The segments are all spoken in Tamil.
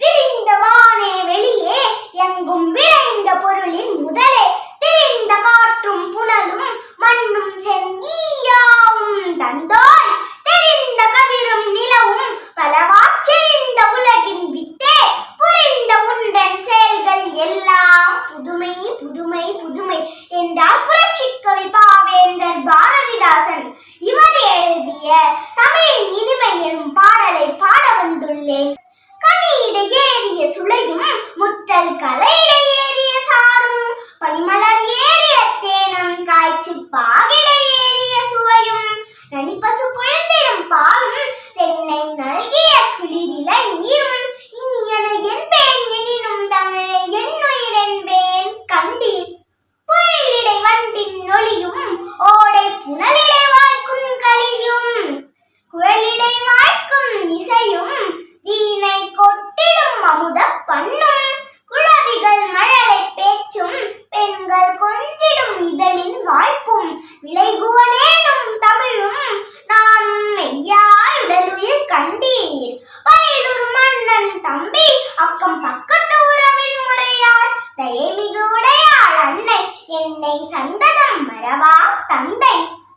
விரிந்த வானே வெளியே எங்கும் விளைந்த பொருளின் முதலை radical பிள்ளை சந்ததம் மரவா தந்தை?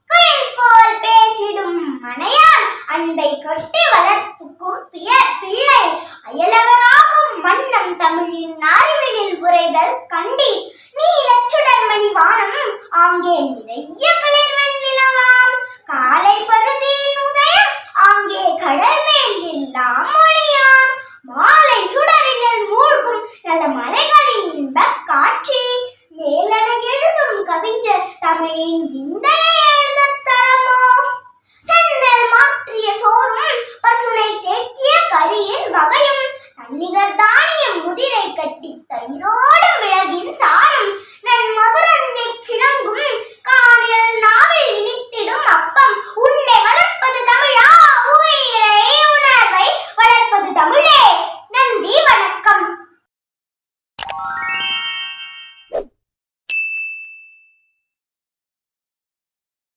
குயில் போல் பேசிடும் மனையால் அன்பை கொட்டி வளர்த்துக்கும் பியர் பிள்ளை. அயலவராகும் வண்ணம் தமிழின் நாரிவினில் உரைதல் கண்டி. நீ லட்சுடர்மணி வானம் ஆங்கே நிறைய Bem-vindo